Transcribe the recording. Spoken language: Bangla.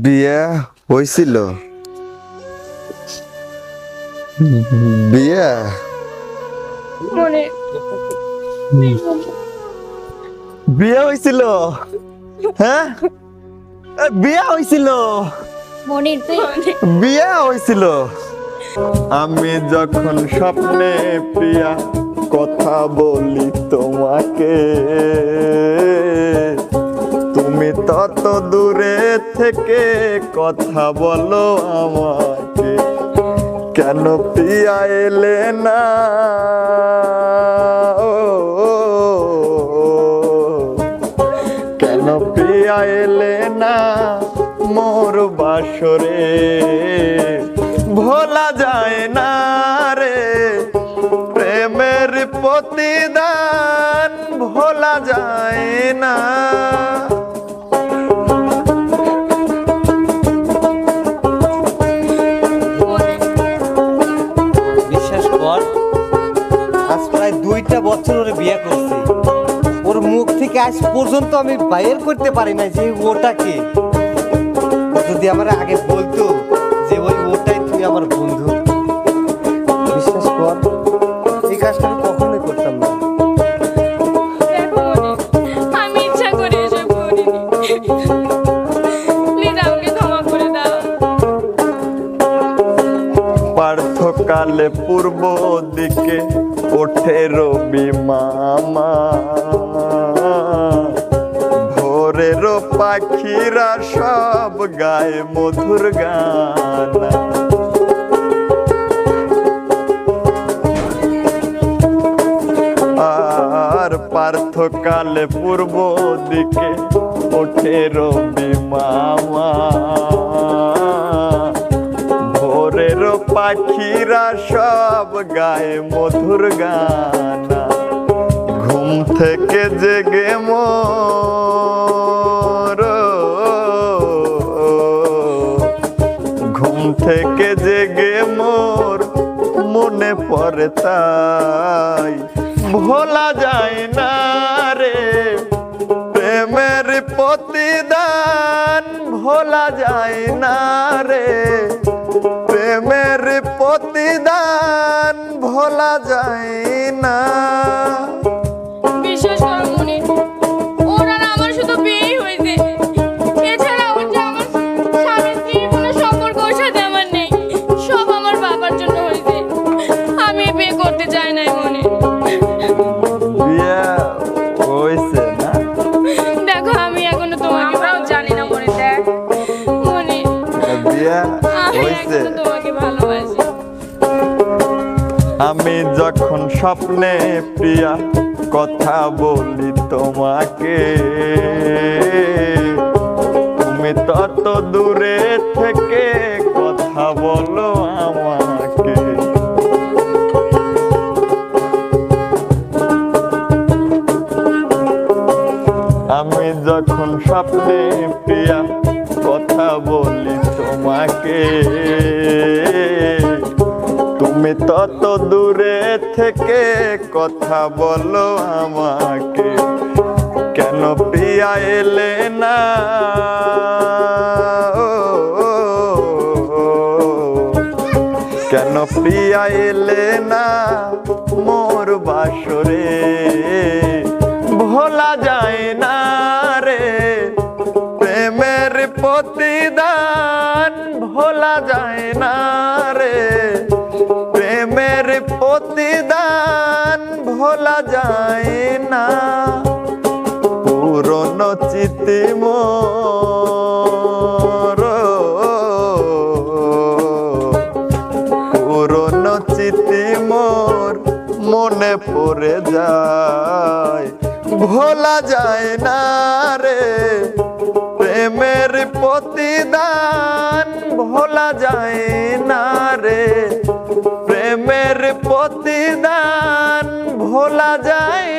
বিয়ে হয়েছিল বিয়ে? মনে বিয়ে হয়েছিল হ্যাঁ? এ, বিয়ে হয়েছিল বিয়ে হয়েছিল আমি যখন স্বপ্নে প্রিয়া কথা বলি তোমাকে তত দূরে থেকে কথা বলো আমাকে। কেন প্রিয়া এলে না? কেন প্রিয়া এলে না মোর বাসরে? ভোলা যায় না রে প্রেমের প্রতিদান, ভোলা যায় না। আজ পর্যন্ত আমি বাইর করতে পারি না যে ওটা কে যদি আমার আগে বলতো যে ওই ওটাই তুই আমার বন্ধু। বিশ্বাস কর এই কাজটা আমি কখনোই করতাম না। আমি ইচ্ছা করে এসব করিনি। পার্থকালে পূর্ব দিকে ওঠে রবি মামা। পাখিরা সব গায়ে মধুর গান। আর পার্থকালে পূর্ব দিকে ওঠে রবি মামা। ভোরের পাখিরা সব গায়ে মধুর গানা। ঘুম থেকে জেগে মোর থেকে জেগে মোর মনে পড়ে তাই। ভোলা যায় না রে, প্রেমের প্রতিদান ভোলা যায় না রে। প্রেমের প্রতিদান ভোলা যায় না। আমি যখন স্বপ্নে প্রিয়া কথা বলি তোমাকে, তুমি তত দূরে থেকে কথা বলো আমাকে। আমি যখন স্বপ্নে প্রিয়া কথা বলি তোমাকে। তুমি তত দূরে থেকে কথা বলো আমাকে। কেন প্রিয়া এলে না? কেন প্রিয়া এলে না মোর বাসরে? ভোলা যায় না রে। প্রেমের প্রতিদান ভোলা যায় না। পুরনো চিতি মোর। পুরনো চিতি মোর, মনে পড়ে যায়। ভোলা যায় না রে। প্রতিদান ভোলা যায় না রে। প্রেমের প্রতিদান ভোলা যায়